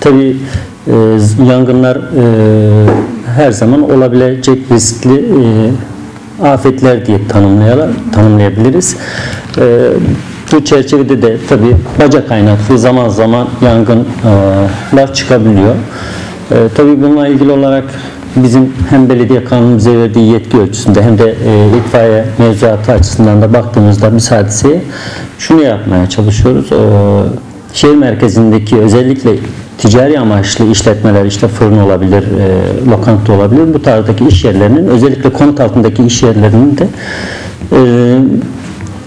Tabii e, yangınlar e, her zaman olabilecek riskli e, afetler diye tanımlayabiliriz. E, bu çerçevede de tabii baca kaynaklı zaman zaman yangınlar çıkabiliyor. E, tabii bununla ilgili olarak bizim hem belediye kanunumuza verdiği yetki ölçüsünde hem de e, itfaiye mevzuatı açısından da baktığımızda biz hadiseye şunu yapmaya çalışıyoruz. E, şehir merkezindeki özellikle ticari amaçlı işletmeler işte fırın olabilir, e, lokanta olabilir. Bu tarzdaki iş yerlerinin özellikle konut altındaki iş yerlerinin de e,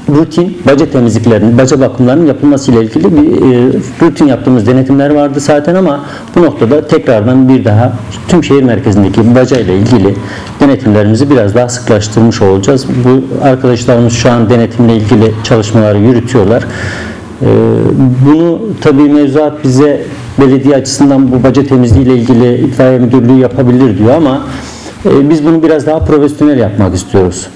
rutin baca temizliklerinin, baca bakımlarının yapılması ile ilgili bir e, rutin yaptığımız denetimler vardı zaten ama bu noktada tekrardan bir daha tüm şehir merkezindeki baca ile ilgili denetimlerimizi biraz daha sıklaştırmış olacağız. Bu arkadaşlarımız şu an denetimle ilgili çalışmaları yürütüyorlar. E, bunu tabii mevzuat bize belediye açısından bu baca temizliği ile ilgili itfaiye müdürlüğü yapabilir diyor ama e, biz bunu biraz daha profesyonel yapmak istiyoruz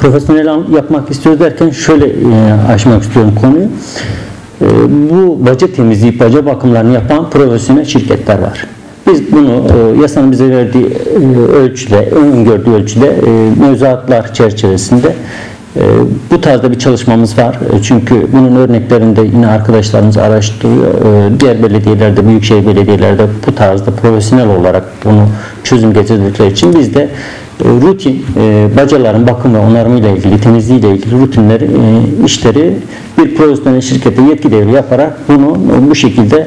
profesyonel yapmak istiyoruz derken şöyle e, aşmak istiyorum konuyu. E, bu baca temizliği, baca bakımlarını yapan profesyonel şirketler var. Biz bunu e, yasanın bize verdiği e, ölçüde, öngördüğü ölçüde e, mevzuatlar çerçevesinde bu tarzda bir çalışmamız var. E, Çünkü bunun örneklerini de yine arkadaşlarımız araştırıyor. E, Diğer belediyelerde, büyükşehir belediyelerde bu tarzda profesyonel olarak bunu çözüm getirdikleri için biz de e, rutin e, bacaların bakım ve onarımı ile ilgili, temizliği ile ilgili rutinleri, e, işleri bir profesyonel şirkete yetki devri yaparak bunu bu şekilde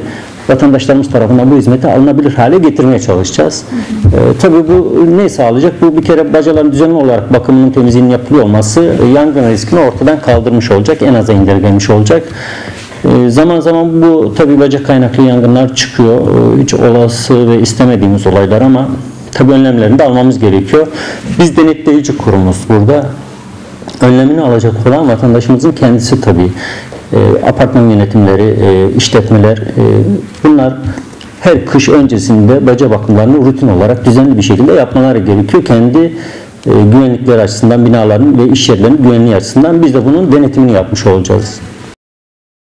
vatandaşlarımız tarafından bu hizmeti alınabilir hale getirmeye çalışacağız. E, tabii bu ne sağlayacak? Bu bir kere bacaların düzenli olarak bakımının temizliğinin yapılıyor olması e, yangın riskini ortadan kaldırmış olacak, en aza indirgemiş olacak. E, Zaman zaman bu tabii bacak kaynaklı yangınlar çıkıyor. E, Hiç olası ve istemediğimiz olaylar ama tabii önlemlerini de almamız gerekiyor. Biz denetleyici kurumuz burada. Önlemini alacak olan vatandaşımızın kendisi tabii. E, apartman yönetimleri, e, işletmeler e, bunlar her kış öncesinde baca bakımlarını rutin olarak düzenli bir şekilde yapmaları gerekiyor. Kendi e, güvenlikleri açısından binaların ve iş yerlerinin güvenliği açısından biz de bunun denetimini yapmış olacağız.